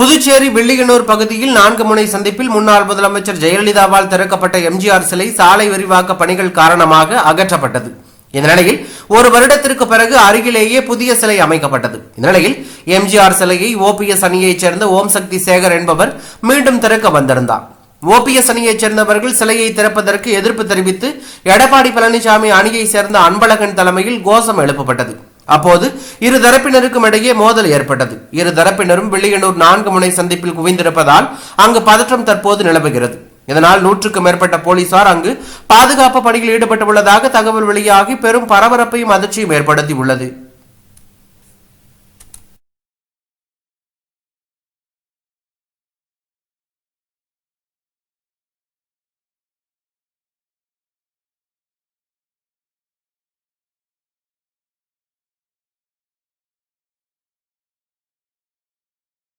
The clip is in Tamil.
புதுச்சேரி வெள்ளியனூர் பகுதியில் நான்கு முனை சந்திப்பில் முன்னாள் முதலமைச்சர் ஜெயலலிதாவால் திறக்கப்பட்ட எம்ஜிஆர் சிலை சாலை விரிவாக்க பணிகள் காரணமாக அகற்றப்பட்டது. இந்த நிலையில் ஒரு வருடத்திற்கு பிறகு அருகிலேயே புதிய சிலை அமைக்கப்பட்டது. இந்த நிலையில் எம்ஜிஆர் சிலையை ஓபிஎஸ் அணியைச் சேர்ந்த ஓம் சக்தி சேகர் என்பவர் மீண்டும் திறக்க வந்திருந்தார். ஓபிஎஸ் அணியைச் சேர்ந்தவர்கள் சிலையை திறப்பதற்கு எதிர்ப்பு தெரிவித்து எடப்பாடி பழனிசாமி அணியைச் சேர்ந்த அன்பழகன் தலைமையில் கோஷம் எழுப்பப்பட்டது. அப்போது இரு தரப்பினருக்கும் இடையே மோதல் ஏற்பட்டது. இரு தரப்பினரும் வெள்ளியனூர் நான்கு முனை சந்திப்பில் குவிந்திருப்பதால் அங்கு பதற்றம் தற்போது நிலவுகிறது. இதனால் நூற்றுக்கும் மேற்பட்ட போலீசார் அங்கு பாதுகாப்பு பணியில் ஈடுபட்டுள்ளதாக தகவல் வெளியாகி பெரும் பரபரப்பையும் அதிர்ச்சியும் ஏற்படுத்தி உள்ளது